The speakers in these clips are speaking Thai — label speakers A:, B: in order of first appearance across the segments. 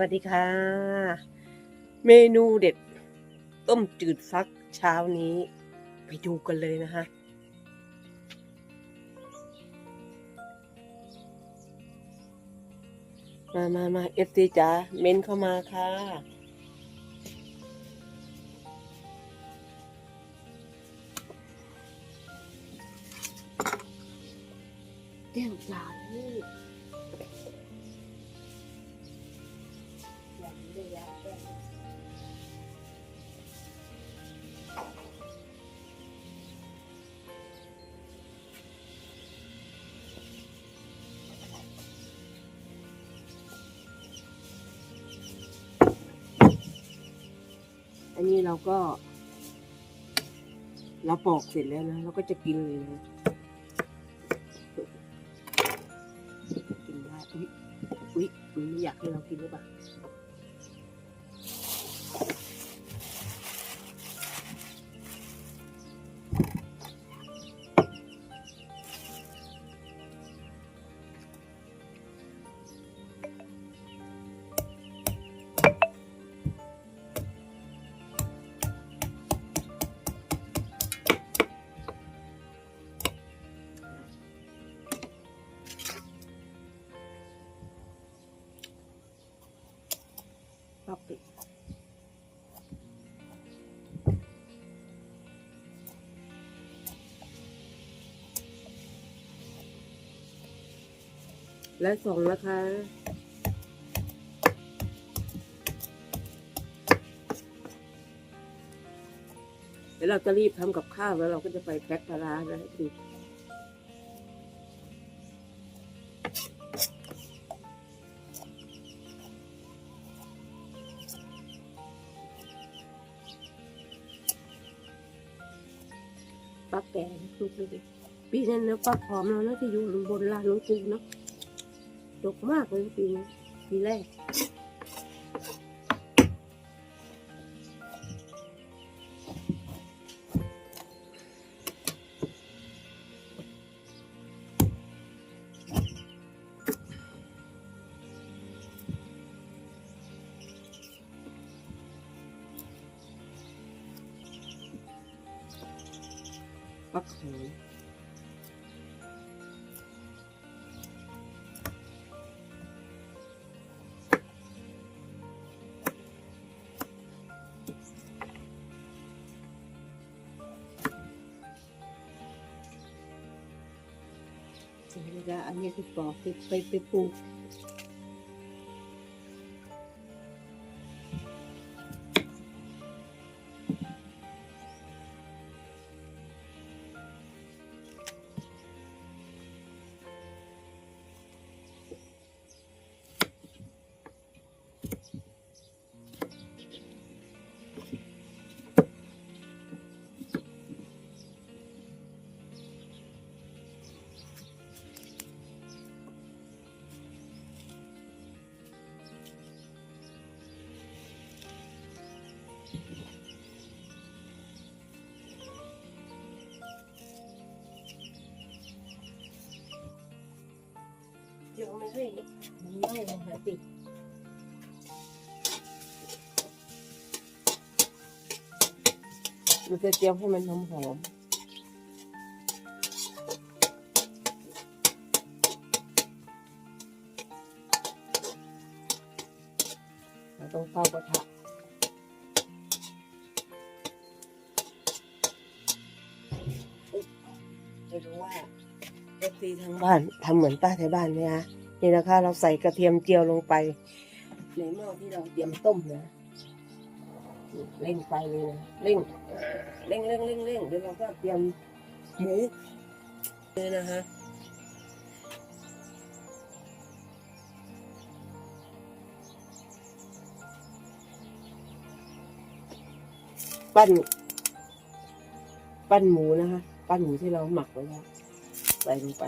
A: วัสดีค่ะ เมนูเด็ด ต้มจืดฟักเช้านี้ ไปดูกันเลยนะคะมามามาเอฟซีจ๋าเม้นเข้ามาค่ะ เดี่ยงปลาลูก อันนี้เราก็ เราปอกเสร็จแล้วนะเราก็จะกินเลยนะกินได้อุ๊ยอุ๊ยมันไม่อยากให้เรากินหรือเปล่า และสองนะคะ เดี๋ยวเราจะรีบทำกับข้าวแล้วเราก็จะไปแพ็คปลาร้านะคือป้าแกงลูกเลยปีนั้นเนื้อป้าผอมแล้วนะที่อยู่บนลานหลวงปู่เนาะ ดกมากเลยปีนี้ปีแรกปักหอม จแล้วก็อันนี้คือปอกไปไปปลูก ดี๋ยวมันให้มันไม้เลยค่ะติเราจะเตรียมให้มันหอมหอมเราต้องเฝ้ากระทะไม่รู้ว่า ซีทางบ้านทำเหมือนป้าแถวบ้านไหมคะนี่นะคะ เราใส่กระเทียมเจียวลงไป ในหม้อที่เราเตรียมต้มนะเร่งไฟเลยนะเร่งเร่งเร่งเร่งเร่งเดี๋ยวเราก็เตรียมหมูนี่นะคะปั้น ปั้นหมูนะคะ ปั้นหมูที่เราหมักไว้แล้ว ใส่ลงไป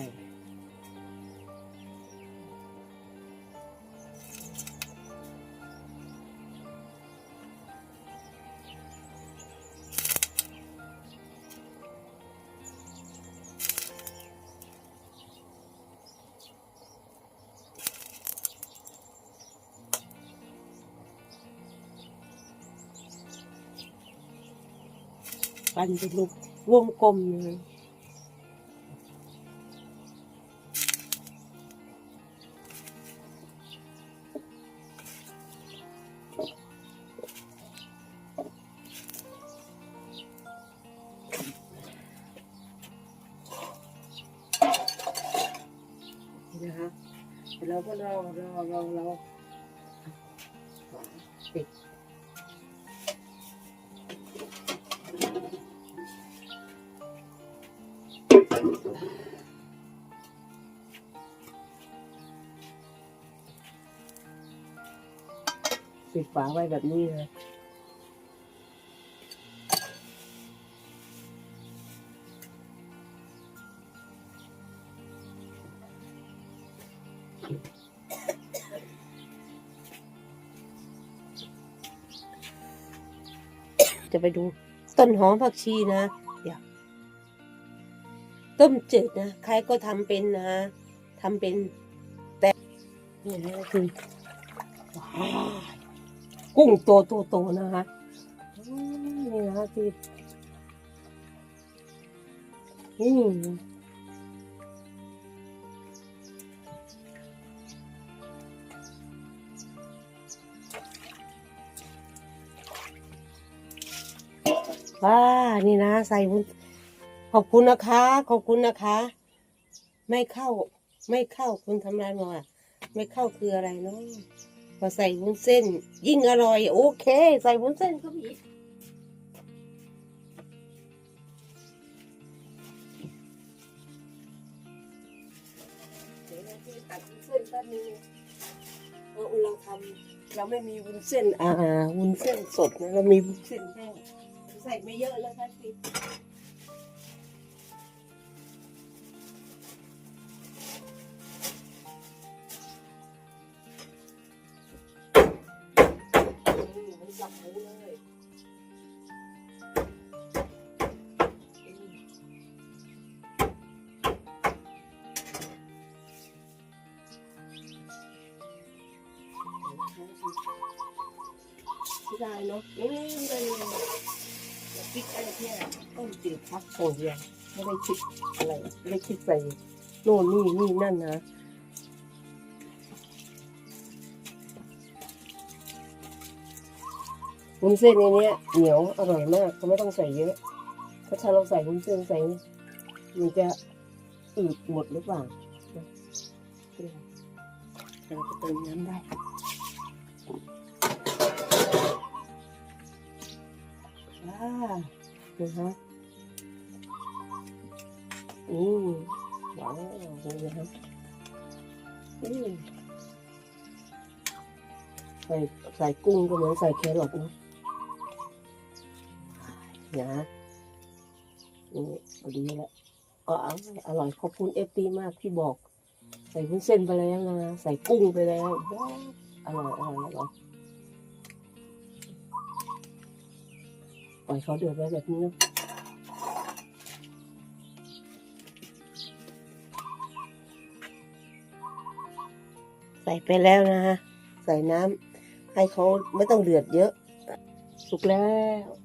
A: ปั่นเป็นรูปวงกลมเลย เราก็รอรอรอรอปิดปิดฝาไว้แบบนี้เลย ไปดู ต้นหอมผักชีนะ เดี๋ยว ต้มจืดนะ ใครก็ทำเป็นนะทำเป็นแต่นี่นะคือกุ้งโตโตโตๆนะคะนี่นะคืออื ว้านี่นะ ใส่วุ้นขอบคุณนะคะ ขอบคุณนะคะ ไม่เข้า ไม่เข้าคุณทำอะไรมาไม่เข้าคืออะไรเนาะพอใส่วุ้นเส้น ยิ่งอร่อย โอเค ใส่วุ้นเส้นกเดี๋ยวเราจะตัดวุ้นเส้นแป๊บนึงเออเราทำเราไม่มีวุ้นเส้น อ่าวุ้นเส้นสดนะเรามีวุ้นเส้นแห้ง ใส่ไม่เยอะแล้วค่ะสิอืมมันจับหมูเลยอืมไม่ได้เนาะอืมไม่ได้เลยเรา คิดอะไรแค่ต้มจืดพักโอย่างเดียวไม่ได้คิดอะไรไม่ได้คิดใส่โน่นนี่นี่นั่นนะวุ้นเส้นในเนี้ยเหนียวอร่อยมากก็ไม่ต้องใส่เยอะเพราะถ้าเราใส่วุ้นเส้นใส่นี่มันจะอืดหมดหรือเปล่านะเราก็เติมน้ำได้ อ่านะคะอืมว้าวเลยนะครับอืมใส่ใส่กุ้งก็เหมือนใส่แครอทนะนะนี่ดีแล้วก็อร่อยขอบคุณเอฟตีมากที่บอก ใส่วุ้นเส้นไปแล้วนะ ใส่กุ้งไปแล้วว้าวอร่อยอร่อยอร่อย ปล่อยเขาเดือดไว้แบบนี้นะใส่ไปแล้วนะฮะ ใส่น้ำให้เขาไม่ต้องเดือดเยอะ สุกแล้ว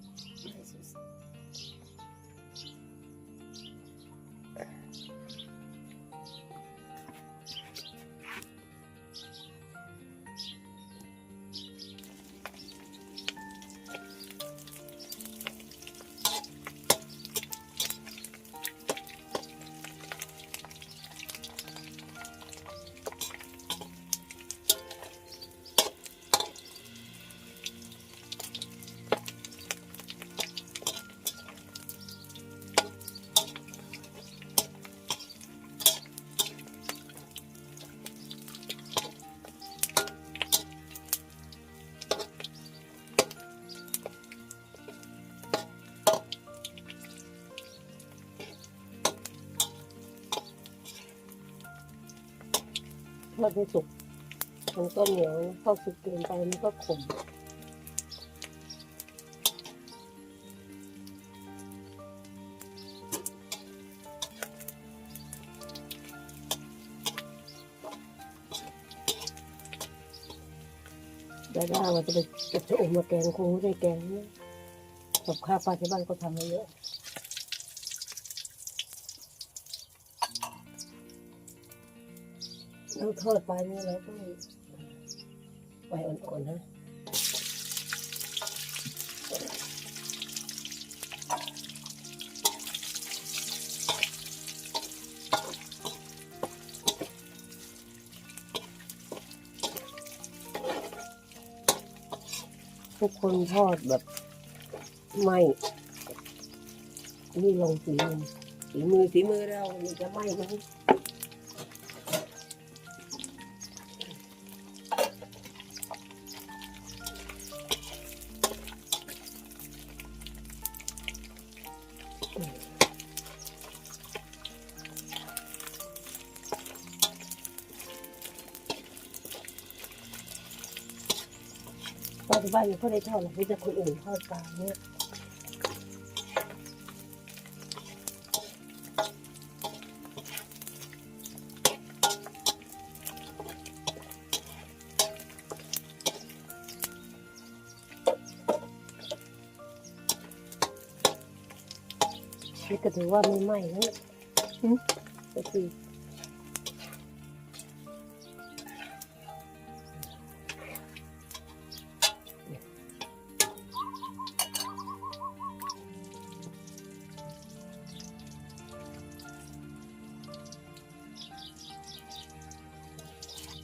A: ดไม่สุกมันก็เหนียวเข้าสุกเกินไปมันก็ขมได้ได้ว่าจะไปจะอมมาแกงคงไม่ได้แกง
B: กับข้าวปลาที่บ้านก็ทำมาเยอะ
A: เราทอดไปเนี่ยเราต้องไฟอ่อนๆนะทุกคนทอดแบบไหม่นี่ลงฝีมือฝีมือฝีมือเรามันจะไหมไหม ปลาที่บ้านยังเขาได้ทอดหรอกมีแต่คนอื่นทอดปลาเนี่ยนี่ก็ถือว่าไม่ไหม้นะอืมก็คือ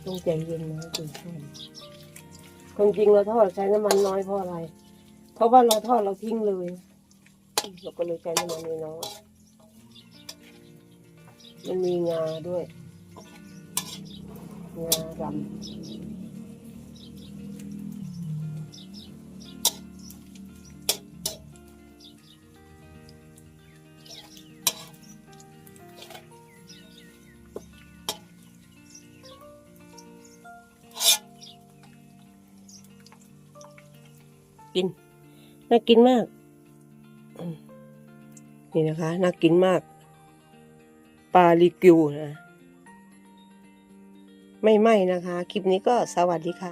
A: ต้องใจเย็นนะคุณทอดความจริงเราทอดใช้น้ำมันน้อยเพราะอะไร เพราะว่าเราทอดเราทิ้งเลยเราก็เลยใช้น้ำมันน้อยมันมีงาด้วย งาดำ น่ากินมาก นี่นะคะ น่ากินมาก ปลาลิกิวนะ ไม่ไหม่นะคะ คลิปนี้ก็สวัสดีค่ะ